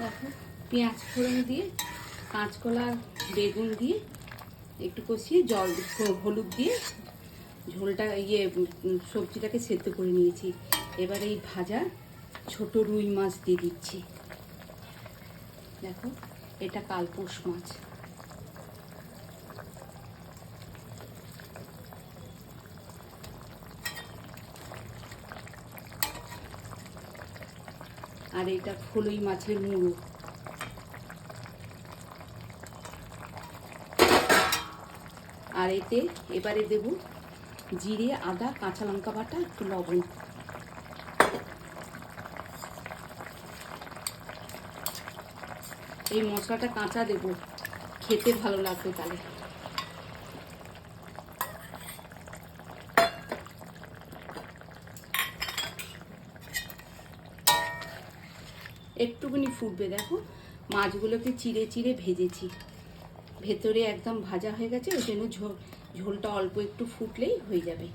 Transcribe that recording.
দেখো, পেঁয়াজ ফোড়ন দিয়ে, কাঁচকলা, বেগুন দিয়ে, একটু কষিয়ে জল হলুদ দিয়ে ঝোলটা ইয়ে সবজিটাকে সেদ্ধ করে নিয়েছি। এবার এই ভাজা ছোট রুই মাছ দিয়ে দিচ্ছি। দেখো, এটা কালপোষ মাছ। আর এটা ফলুই মাছের মুড়ো। আর এতে এবারে দেব জিরে, আদা, কাঁচা লঙ্কা বাটা, একটু লবণ। এই মশলাটা কাঁচা দেব, খেতে ভালো লাগবে তাহলে। একটুখানি ফুটবে, দেখো। মাছগুলোকে চিড়ে চিড়ে ভেজেছি। ভেতরে একদম ভাজা হয়ে গেছে, ওই জন্য ঝোল, ঝোলটা অল্প একটু ফুটলেই হয়ে যাবে।